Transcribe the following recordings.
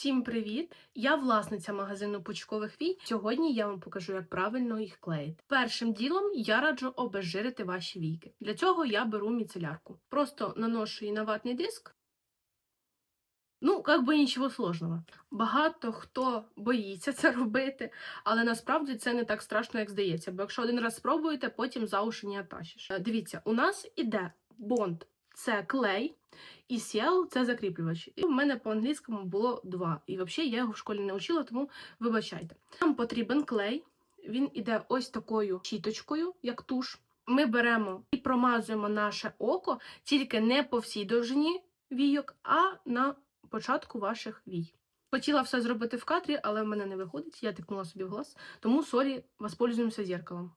Всім привіт! Я власниця магазину пучкових вій. Сьогодні я вам покажу, як правильно їх клеїти. Першим ділом я раджу обезжирити ваші війки. Для цього я беру міцелярку. Просто наношу її на ватний диск. Ну, як би нічого сложного. Багато хто боїться це робити, але насправді це не так страшно, як здається. Бо якщо один раз спробуєте, потім за уші не оттащиш. Е, Дивіться, у нас іде бонд, це клей, і Ciel – це закріплювач. І в мене по-англійському було два. І взагалі я його в школі не вчила, тому вибачайте. Нам потрібен клей. Він іде ось такою щіточкою, як туш. Ми беремо і промазуємо наше око тільки не по всій довжині війок, а на початку ваших вій. Хотіла все зробити в кадрі, але в мене не виходить. Я тикнула собі в глаз. Тому сорі, воспользуємося зеркалом.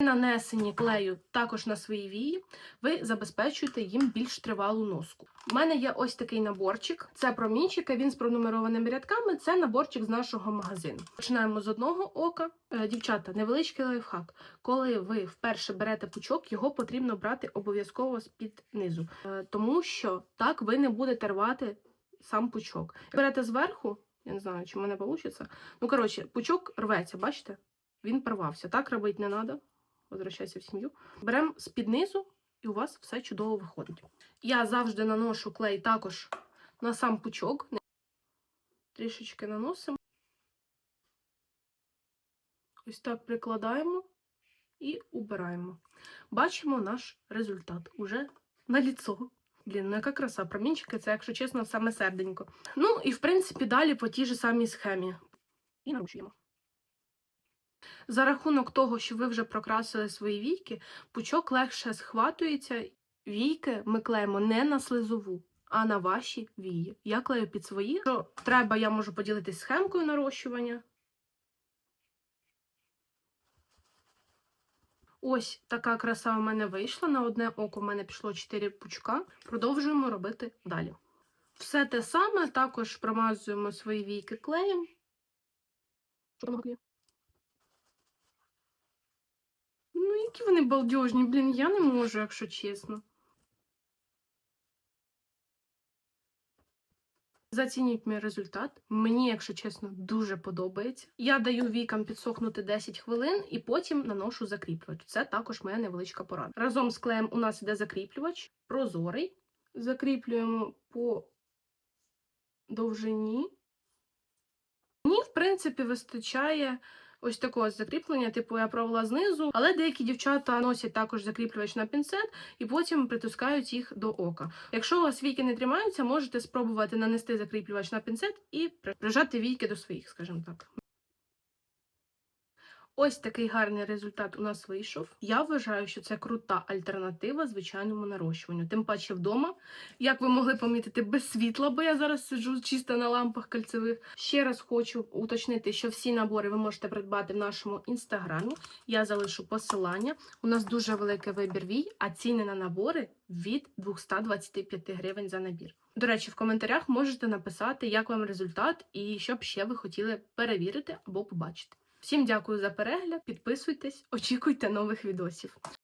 Нанесені клею також на свої вії, ви забезпечуєте їм більш тривалу носку. У мене є ось такий наборчик. Це промінчики, він з пронумерованими рядками. Це наборчик з нашого магазину. Починаємо з одного ока. Е, Дівчата, невеличкий лайфхак. Коли ви вперше берете пучок, його потрібно брати обов'язково з-під низу, Е, тому що так ви не будете рвати сам пучок. Берете зверху, я не знаю, чи в мене вийде. Ну, коротше, пучок рветься, бачите? Він порвався. Так робити не треба. Возвращайся в сім'ю. Беремо з-під низу, і у вас все чудово виходить. Я завжди наношу клей також на сам пучок. Трішечки наносимо. Ось так прикладаємо і убираємо. Бачимо наш результат уже на ліцо. Блін, ну яка краса. Промінчики це, якщо чесно, саме серденько. Ну і в принципі далі по тій же самій схемі. І нарушуємо. За рахунок того, що ви вже прокрасили свої війки, пучок легше схватується. Війки ми клеїмо не на слизову, а на ваші вії. Я клею під свої. Якщо треба, я можу поділитись схемкою нарощування. Ось така краса у мене вийшла. На одне око в мене пішло 4 пучка. Продовжуємо робити далі. Все те саме, також промазуємо свої війки клеєм. Що там клею? Ну, які вони балдежні, блін, я не можу, якщо чесно. Зацініть мій результат. Мені, якщо чесно, дуже подобається. Я даю вікам підсохнути 10 хвилин і потім наношу закріплювач. Це також моя невеличка порада. Разом з клеєм у нас іде закріплювач, прозорий. Закріплюємо по довжині. Мені, в принципі, вистачає ось такого закріплення, типу я провела знизу, але деякі дівчата носять також закріплювач на пінцет і потім притискають їх до ока. Якщо у вас війки не тримаються, можете спробувати нанести закріплювач на пінцет і при- прижати війки до своїх, скажімо так. Ось такий гарний результат у нас вийшов. Я вважаю, що це крута альтернатива звичайному нарощуванню. Тим паче вдома, як ви могли помітити, без світла, бо я зараз сиджу чисто на лампах кальцевих. Ще раз хочу уточнити, що всі набори ви можете придбати в нашому інстаграмі. Я залишу посилання. У нас дуже великий вибір вій, а ціни на набори від 225 гривень за набір. До речі, в коментарях можете написати, як вам результат і що б ще ви хотіли перевірити або побачити. Всім дякую за перегляд, підписуйтесь, очікуйте нових відосів.